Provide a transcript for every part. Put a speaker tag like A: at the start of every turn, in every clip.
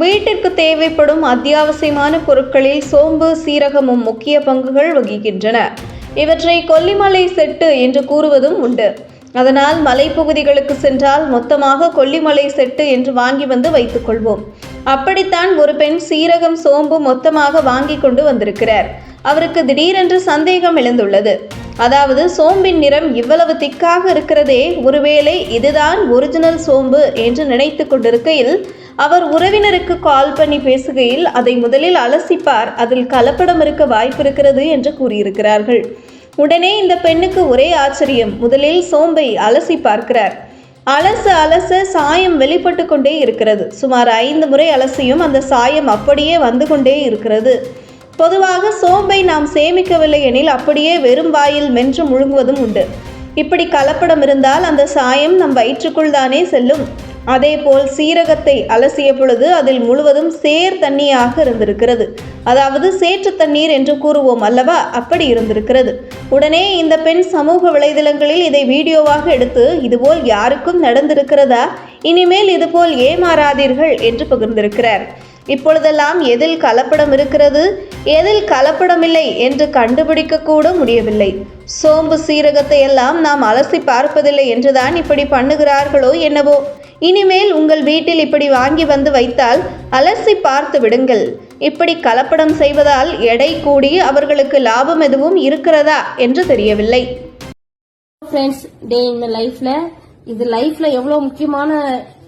A: வீட்டிற்கு தேவைப்படும் அத்தியாவசியமான பொருட்களில் சோம்பு சீரகமும் முக்கிய பங்குகள் வகிக்கின்றன. இவற்றை கொல்லிமலை செட்டு என்று கூறுவதும் உண்டு. அதனால் மலைப்பகுதிகளுக்கு சென்றால் மொத்தமாக கொல்லிமலை செட்டு என்று வாங்கி வந்து வைத்துக் கொள்வோம். அப்படித்தான் ஒரு பெண் சீரகம் சோம்பு மொத்தமாக வாங்கி கொண்டு வந்திருக்கிறார். அவருக்கு திடீரென்று சந்தேகம் எழுந்துள்ளது. அதாவது சோம்பின் நிறம் இவ்வளவு திக்காக இருக்கிறதே ஒருவேளை இதுதான் ஒரிஜினல் சோம்பு என்று நினைத்து கொண்டிருக்கையில் அவர் உறவினருக்கு கால் பண்ணி பேசுகையில் அதை முதலில் அலசிப்பார் அதில் கலப்படம் இருக்க வாய்ப்பிருக்கிறது என்று கூறியிருக்கிறார்கள். உடனே இந்த பெண்ணுக்கு ஒரே ஆச்சரியம் முதலில் சோம்பை அலசி பார்க்கிறார். அலச அலச சாயம் வெளிப்பட்டு கொண்டே இருக்கிறது. சுமார் ஐந்து முறை அலசியும் அந்த சாயம் அப்படியே வந்து கொண்டே இருக்கிறது. பொதுவாக சோம்பை நாம் சேமிக்கவில்லை எனில் அப்படியே வெறும் வாயில் மென்று முழுங்குவதும் உண்டு. இப்படி கலப்படம் இருந்தால் அந்த சாயம் நம் வயிற்றுக்குள் தானே செல்லும். அதேபோல் சீரகத்தை அலசிய பொழுது அதில் முழுவதும் சேர் தண்ணியாக இருந்திருக்கிறது. அதாவது சேற்று தண்ணீர் என்று கூறுவோம் அல்லவா? அப்படி இருந்திருக்கிறது. உடனே இந்த பெண் சமூக வலைதளங்களில் இதை வீடியோவாக எடுத்து இதுபோல் யாருக்கும் நடந்திருக்கிறதா? இனிமேல் இதுபோல் ஏமாறாதீர்கள் என்று பகிர்ந்திருக்கிறார். இப்பொழுதெல்லாம் எதில் கலப்படம் இருக்கிறது? எதில் கலப்படமில்லை என்று கண்டுபிடிக்க கூட முடியவில்லை. சோம்பு சீரகத்தை எல்லாம் நாம் அலசி பார்ப்பதில்லை என்றுதான் இப்படி பண்ணுகிறார்களோ என்னவோ. இனிமேல் உங்கள் வீட்டில் இப்படி வாங்கி வந்து வைத்தால் அலசி பார்த்து விடுங்கள். இப்படி கலப்படம் செய்வதால் எடை கூடி அவர்களுக்கு லாபம் எதுவும் இருக்கிறதா என்று தெரியவில்லை.
B: ஃப்ரெண்ட்ஸ் டே இன் லைஃப்ல இது லைஃப்ல எவ்வளவு முக்கியமான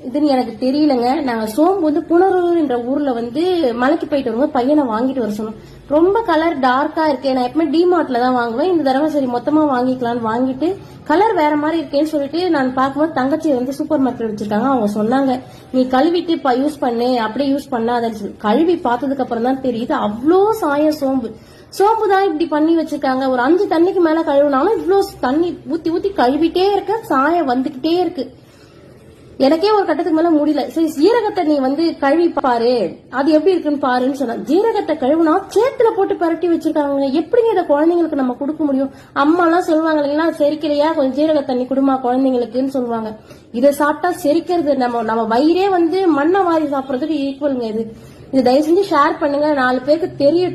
B: இதுன்னு எனக்கு தெரியலங்க. நாங்க சோம்பு வந்து புனரூர் என்ற ஊர்ல வந்து மலைக்கு போயிட்டு வரும்போது பையனை வாங்கிட்டு வர சொன்னோம். ரொம்ப கலர் டார்க்கா இருக்கு. நான் எப்பவுமே டிமார்ட்ல தான் வாங்குவேன். இந்த தடவை சரி மொத்தமா வாங்கிக்கலாம்னு வாங்கிட்டு கலர் வேற மாதிரி இருக்கேன்னு சொல்லிட்டு நான் பார்க்கும்போது தங்கச்சி வந்து சூப்பர் மார்க்கெட் வச்சிருக்காங்க. அவங்க சொன்னாங்க நீ கழுவிட்டு இப்ப யூஸ் பண்ணு. அப்படியே யூஸ் பண்ணாதன்னு சொல்லி. கழுவி பார்த்ததுக்கு அப்புறம் தான் தெரியுது அவ்வளோ சாயம் சோம்பு. சோப்பு தான் இப்படி பண்ணி வச்சிருக்காங்க. ஒரு அஞ்சு தண்ணிக்கு மேல கழுவுனாலும் இவ்வளோ தண்ணி ஊத்தி ஊத்தி கழுவிட்டே இருக்க. சாயம் வந்துகிட்டே இருக்கு. எனக்கே ஒரு கட்டத்துக்கு மேல முடியல. சரி ஜீரகத்தை நீ வந்து கழுவி பாரு. அது எப்படி இருக்குன்னு பாருன்னு சொன்னா ஜீரகத்தை கழுவுனா சேத்துல போட்டு பரட்டி வச்சிருக்காங்க எப்படி இதை குழந்தைங்களுக்கு நம்ம கொடுக்க முடியும்? அம்மா எல்லாம் சொல்லுவாங்க இல்லைங்களா செரிக்கலையா? கொஞ்சம் ஜீரக தண்ணி குடுமா குழந்தைங்களுக்குன்னு சொல்லுவாங்க. இதை சாப்பிட்டா செரிக்கிறது நம்ம நம்ம வயிறே வந்து மண்ணை வாரி சாப்பிடறதுக்கு ஈக்குவலுங்க இது. இது தயவு செஞ்சு ஷேர் பண்ணுங்க. நாலு பேருக்கு தெரியட்டும்